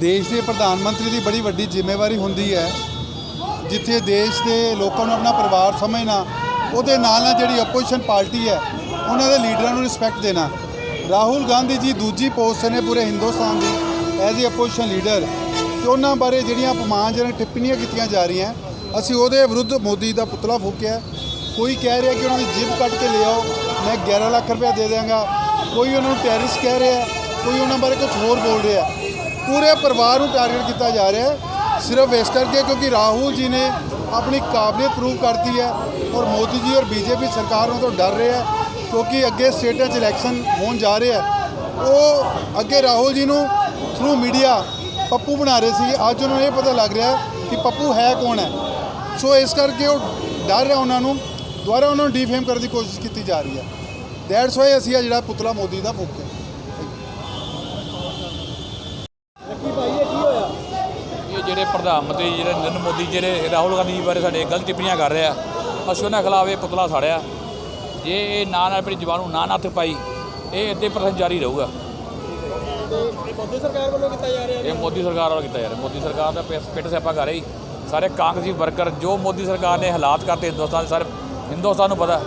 ਦੇਸ਼ ਦੇ ਪ੍ਰਧਾਨ ਮੰਤਰੀ ਦੀ ਬੜੀ ਵੱਡੀ ਜ਼ਿੰਮੇਵਾਰੀ ਹੁੰਦੀ ਹੈ, ਜਿੱਥੇ ਦੇਸ਼ ਦੇ ਲੋਕਾਂ ਨੂੰ ਆਪਣਾ ਪਰਿਵਾਰ ਸਮਝਣਾ, ਉਹਦੇ ਨਾਲ ਨਾਲ ਜਿਹੜੀ ਆਪੋਜੀਸ਼ਨ ਪਾਰਟੀ ਹੈ, ਉਹਨਾਂ ਦੇ ਲੀਡਰਾਂ ਨੂੰ ਰਿਸਪੈਕਟ ਦੇਣਾ। ਰਾਹੁਲ ਗਾਂਧੀ ਜੀ ਦੂਜੀ ਪੋਸਟ ਨੇ ਪੂਰੇ ਹਿੰਦੁਸਤਾਨ ਦੀ, ਐਜ਼ ਏ ਆਪੋਜੀਸ਼ਨ ਲੀਡਰ ਤੇ ਉਹਨਾਂ ਬਾਰੇ ਜਿਹੜੀਆਂ ਅਪਮਾਨਜਨਕ ਟਿੱਪਣੀਆਂ ਕੀਤੀਆਂ ਜਾ ਰਹੀਆਂ, ਅਸੀਂ ਉਹਦੇ ਵਿਰੁੱਧ ਮੋਦੀ ਦਾ ਪੁਤਲਾ ਫੂਕਿਆ। ਕੋਈ ਕਹਿ ਰਿਹਾ ਕਿ ਉਹਨਾਂ ਦੀ ਜਿੱਬ ਕੱਟ ਕੇ ਲੈ ਆਓ ਮੈਂ 11 ਲੱਖ ਰੁਪਏ ਦੇ ਦਿਆਂਗਾ। ਕੋਈ ਉਹਨਾਂ ਨੂੰ ਟੈਰਰਿਸਟ ਕਹਿ ਰਿਹਾ, ਕੋਈ ਉਹਨਾਂ ਬਾਰੇ ਕੁਝ ਹੋਰ ਬੋਲ ਰਿਹਾ। ਪੂਰੇ ਪਰਿਵਾਰ ਨੂੰ ਟਾਰਗੇਟ ਕੀਤਾ ਜਾ ਰਿਹਾ ਹੈ, ਸਿਰਫ ਇਸ ਕਰਕੇ ਕਿਉਂਕਿ ਰਾਹੁਲ ਜੀ ਨੇ ਆਪਣੀ ਕਾਬਲੀਅਤ ਪ੍ਰੂਵ ਕਰਤੀ ਹੈ ਔਰ ਮੋਦੀ ਜੀ ਔਰ ਬੀਜੇਪੀ ਸਰਕਾਰ ਨੂੰ ਤੋਂ ਡਰ ਰਹੇ ਹੈ, ਕਿਉਂਕਿ ਅੱਗੇ ਸਟੇਟਾਂ 'ਚ ਇਲੈਕਸ਼ਨ ਹੋਣ ਜਾ ਰਹੇ ਹੈ। ਉਹ ਅੱਗੇ ਰਾਹੁਲ ਜੀ ਨੂੰ ਥਰੂ ਮੀਡੀਆ ਪੱਪੂ ਬਣਾ ਰਹੇ ਸੀ ਅੱਜ ਉਹਨਾਂ ਨੂੰ ਇਹ ਪਤਾ ਲੱਗ ਰਿਹਾ ਕਿ ਪੱਪੂ ਹੈ ਕੌਣ ਹੈ। ਸੋ ਇਸ ਕਰਕੇ ਉਹ ਡਰ ਰਿਹਾ ਉਹਨਾਂ ਨੂੰ, ਦੁਬਾਰਾ ਉਹਨਾਂ ਨੂੰ ਡੀਫੇਮ ਕਰਨ ਦੀ ਕੋਸ਼ਿਸ਼ ਕੀਤੀ ਜਾ ਰਹੀ ਹੈ। ਦੈਟਸ ਵਾਈ ਅਸੀਂ ਆ ਜਿਹੜਾ ਪੁਤਲਾ ਮੋਦੀ ਦਾ ਫੂਕਿਆ ਜਿਹੜੇ ਪ੍ਰਧਾਨ ਮੰਤਰੀ ਜਿਹੜੇ ਨਰਿੰਦਰ ਮੋਦੀ ਜਿਹੜੇ ਰਾਹੁਲ ਗਾਂਧੀ ਜੀ ਬਾਰੇ ਸਾਡੇ ਗਲਤ ਟਿੱਪਣੀਆਂ ਕਰ ਰਿਹਾ ਅਸੀਂ ਉਹਨਾਂ ਖਿਲਾਫ ਇਹ ਪੁਤਲਾ ਸਾੜਿਆ। ਜੇ ਇਹ ਨਾ ਨਾ ਆਪਣੀ ਜ਼ਬਾਨ ਨੂੰ ਨਾ ਨੱਥ ਪਾਈ ਇਹ ਅੱਧੇ ਪਰਸੈਂਟ ਜਾਰੀ ਰਹੂਗਾ। ਇਹ ਮੋਦੀ ਸਰਕਾਰ ਵੱਲੋਂ ਕੀਤਾ ਜਾ ਰਿਹਾ ਇਹ ਮੋਦੀ ਸਰਕਾਰ ਵੱਲੋਂ ਕੀਤਾ ਮੋਦੀ ਸਰਕਾਰ ਦਾ ਪਿੱਠ ਸਿਆਪਾ ਕਰ ਰਹੀ। ਸਾਰੇ ਕਾਂਗਰਸੀ ਵਰਕਰ ਜੋ ਮੋਦੀ ਸਰਕਾਰ ਨੇ ਹਾਲਾਤ ਕਰਤੇ ਹਿੰਦੁਸਤਾਨ ਦੇ ਸਾਰੇ ਹਿੰਦੁਸਤਾਨ ਨੂੰ ਪਤਾ।